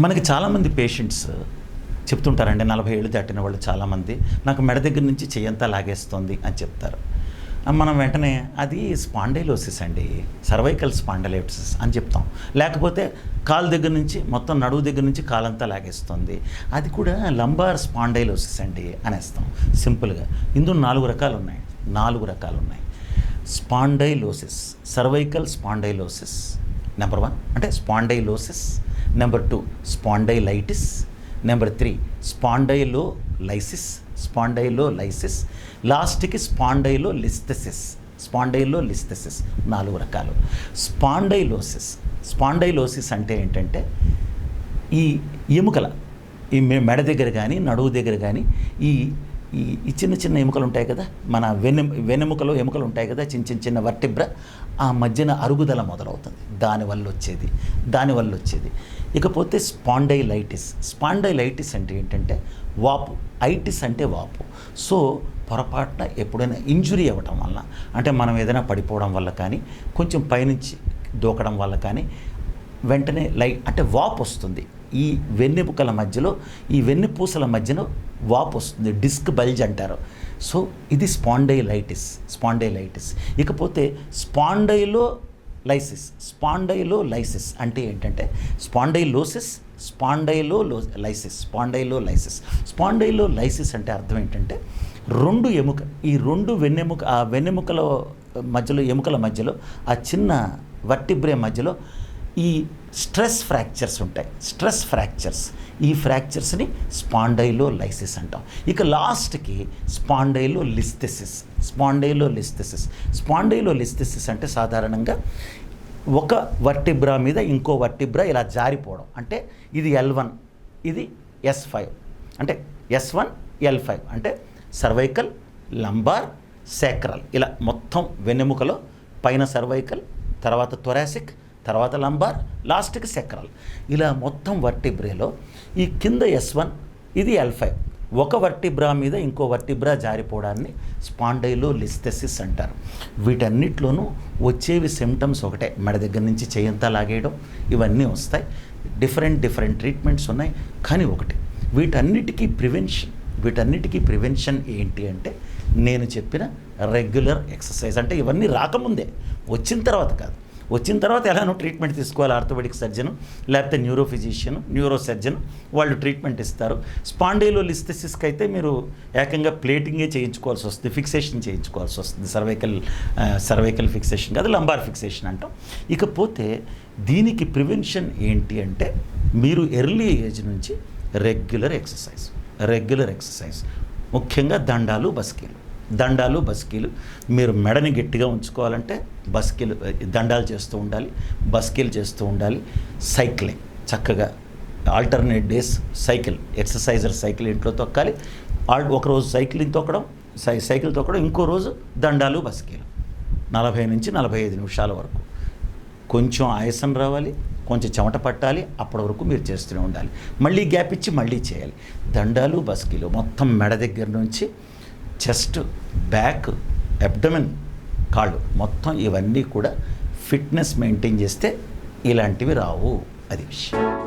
మనకి చాలామంది పేషెంట్స్ చెప్తుంటారండి నలభై ఏళ్ళు దాటిన వాళ్ళు చాలామంది నాకు మెడ దగ్గర నుంచి చెయ్యంతా లాగేస్తుంది అని చెప్తారు. మనం వెంటనే అది స్పాండైలోసిస్ అండి సర్వైకల్ స్పాండైలోసిస్ అని చెప్తాం. లేకపోతే కాలు దగ్గర నుంచి మొత్తం నడువు దగ్గర నుంచి కాలంతా లాగేస్తుంది. అది కూడా లంబార్ స్పాండైలోసిస్ అండి అనేస్తాం సింపుల్గా. ఇందులో నాలుగు రకాలు ఉన్నాయి నాలుగు రకాలు ఉన్నాయి spondylosis cervical spondylosis number one అంటే spondylosis number two spondylitis number three spondylolysis spondylolysis లాస్ట్కి స్పాండైలో లిస్థెసిస్ స్పాండైలో లిస్థెసిస్ నాలుగు రకాలు. స్పాండైలోసిస్ స్పాండైలోసిస్ అంటే ఏంటంటే ఈ ఎముకల ఈ మే మెడ దగ్గర కానీ నడువు దగ్గర కానీ ఈ ఈ చిన్న చిన్న ఎముకలు ఉంటాయి కదా? మన వెన్నె వెన్నెముకలో ఎముకలు ఉంటాయి కదా? చిన్న చిన్న చిన్న వర్టిబ్ర ఆ మధ్యన అరుగుదల మొదలవుతుంది. దానివల్ల వచ్చేది దానివల్ల వచ్చేది ఇకపోతే స్పాండైలైటిస్. స్పాండైలైటిస్ అంటే ఏంటంటే వాపు. ఐటిస్ అంటే వాపు. సో పొరపాటున ఎప్పుడైనా ఇంజురీ అవ్వటం వల్ల అంటే మనం ఏదైనా పడిపోవడం వల్ల కానీ కొంచెం పైనుంచి దూకడం వల్ల కానీ వెంటనే లై అంటే వాపు వస్తుంది ఈ వెన్నెముకల మధ్యలో ఈ వెన్నెపూసల మధ్యన వాపు వస్తుంది డిస్క్ బల్జ్ అంటారు. సో ఇది స్పాండైలైటిస్. స్పాండైలైటిస్. ఇకపోతే స్పాండైలో లైసిస్. స్పాండైలో లైసిస్ అంటే ఏంటంటే spondylosis spondylolysis spondylolysis spondylolysis అంటే అర్థం ఏంటంటే రెండు ఎముక ఈ రెండు వెన్నెముక ఆ వెన్నెముకల మధ్యలో ఎముకల మధ్యలో ఆ చిన్న వర్టిబ్రే మధ్యలో ఈ స్ట్రెస్ ఫ్రాక్చర్స్ ఉంటాయి. Stress fractures. ఈ ఫ్రాక్చర్స్ని స్పాండైలో లైసిస్ అంటాం. ఇక లాస్ట్కి spondylolisthesis spondylolisthesis spondylolisthesis అంటే సాధారణంగా ఒక వర్టిబ్రా మీద ఇంకో వర్టిబ్రా ఇలా జారిపోవడం. అంటే ఇది ఎల్ వన్ ఇది ఎస్ ఫైవ్. అంటే ఎస్ వన్ ఎల్ ఫైవ్. అంటే సర్వైకల్ లంబార్ సేక్రల్ ఇలా మొత్తం వెన్నెముకలో పైన సర్వైకల్ తర్వాత థొరాసిక్ తర్వాత లంబార్ లాస్ట్కి సెక్రల్. ఇలా మొత్తం వర్టిబ్రేలో ఈ కింద ఎస్ వన్ ఇది ఎల్ ఫైవ్. ఒక వర్టిబ్రా మీద ఇంకో వర్టిబ్రా జారిపోవడాన్ని స్పాండైలో లిస్థెసిస్ అంటారు. వీటన్నిటిలోనూ వచ్చేవి సిమ్టమ్స్ ఒకటే. మెడ దగ్గర నుంచి చేయంతా లాగేయడం ఇవన్నీ వస్తాయి. డిఫరెంట్ డిఫరెంట్ ట్రీట్మెంట్స్ ఉన్నాయి కానీ ఒకటి. వీటన్నిటికీ ప్రివెన్షన్ వీటన్నిటికీ ప్రివెన్షన్ ఏంటి అంటే నేను చెప్పిన రెగ్యులర్ ఎక్సర్సైజ్. అంటే ఇవన్నీ రాకముందే వచ్చిన తర్వాత కాదు. వచ్చిన తర్వాత ఎలానో ట్రీట్మెంట్ తీసుకోవాలి ఆర్థోపెడిక్ సర్జన్ లేకపోతే న్యూరో ఫిజిషియన్ న్యూరో సర్జన్ వాళ్ళు ట్రీట్మెంట్ ఇస్తారు. స్పాండేలో లిస్థెసిస్కి అయితే మీరు ఏకంగా ప్లేటింగే చేయించుకోవాల్సి వస్తుంది ఫిక్సేషన్ చేయించుకోవాల్సి వస్తుంది. సర్వైకల్ సర్వైకల్ ఫిక్సేషన్ కాదు లంబార్ ఫిక్సేషన్ అంటాం. ఇకపోతే దీనికి ప్రివెన్షన్ ఏంటి అంటే మీరు ఎర్లీ ఏజ్ నుంచి రెగ్యులర్ ఎక్సర్సైజ్ రెగ్యులర్ ఎక్సర్సైజ్ ముఖ్యంగా దండాలు బస్కీలు. దండాలు బస్కీలు. మీరు మెడని గట్టిగా ఉంచుకోవాలంటే బస్కీలు దండాలు చేస్తూ ఉండాలి బస్కీలు చేస్తూ ఉండాలి. సైక్లింగ్ చక్కగా alternate days cycle exerciser cycle ఇంట్లో తొక్కాలి. ఆల్ ఒకరోజు సైక్లింగ్ తొక్కడం సై సైకిల్ తొక్కడం ఇంకో రోజు దండాలు బస్కీలు. నలభై నుంచి నలభై ఐదు నిమిషాల వరకు. కొంచెం ఆయాసం రావాలి కొంచెం చెమట పట్టాలి అప్పటి వరకు మీరు చేస్తూనే ఉండాలి. మళ్ళీ గ్యాప్ ఇచ్చి మళ్ళీ చేయాలి. దండాలు బస్కీలు మొత్తం మెడ దగ్గర నుంచి చెస్ట్ బ్యాక్ అబ్డమిన్ కాళ్ళు. మొత్తం ఇవన్నీ కూడా ఫిట్నెస్ మెయింటైన్ చేస్తే ఇలాంటివి రావు. అది విషయం.